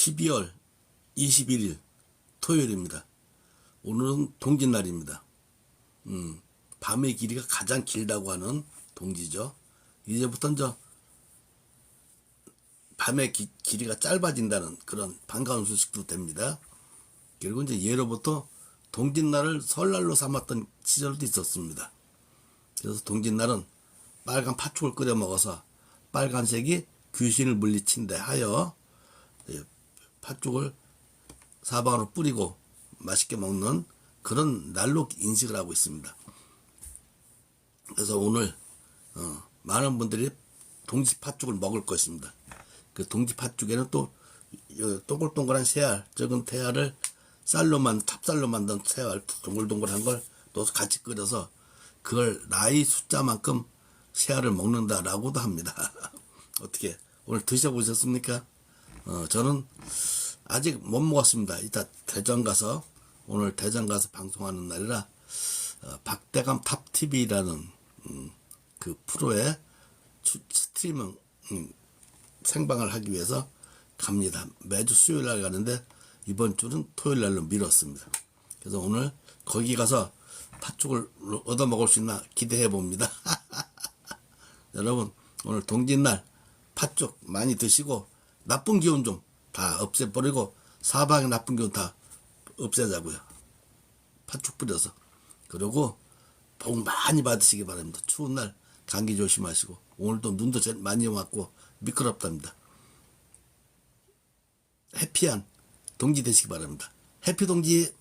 12월 21일 토요일입니다. 오늘은 동짓날입니다. 음, 밤의 길이가 가장 길다고 하는 동지죠. 이제부터 저 밤의 기- 길이가 짧아진다는 그런 반가운 소식도 됩니다. 그리고 이제 예로부터 동짓날을 설날로 삼았던 시절도 있었습니다. 그래서 동짓날은 빨간 팥죽을 끓여 먹어서 빨간색이 귀신을 물리친대 하여 예, 팥죽을 사방으로 뿌리고 맛있게 먹는 그런 날로 인식을 하고 있습니다. 그래서 오늘 어, 많은 분들이 동지 팥죽을 먹을 것입니다. 그 동지 팥죽에는 또요 동글동글한 새알, 적은 태알을 쌀로만 찹쌀로 만든 새알 동글동글한 걸 또 같이 끓여서 그걸 나이 숫자만큼 새알을 먹는다라고도 합니다. 어떻게 오늘 드셔보셨습니까? 어, 저는 아직 못 먹었습니다. 이따 대전 가서 오늘 대전 가서 방송하는 날이라 어, 박대감 탑 TV라는 음, 그 프로에 추- 스트리밍 음, 생방을 하기 위해서 갑니다. 매주 수요일 날 가는데 이번 주는 토요일 날로 미뤘습니다. 그래서 오늘 거기 가서 팥죽을 얻어 먹을 수 있나 기대해 봅니다. 여러분 오늘 동짓날 팥죽 많이 드시고 나쁜 기운 좀 다 없애버리고 사방의 나쁜 기운 다 없애자고요. 팥죽 뿌려서 그리고 복 많이 받으시기 바랍니다. 추운 날 감기 조심하시고 오늘도 눈도 많이 왔고 미끄럽답니다. 해피한 동지 되시기 바랍니다. 해피 동지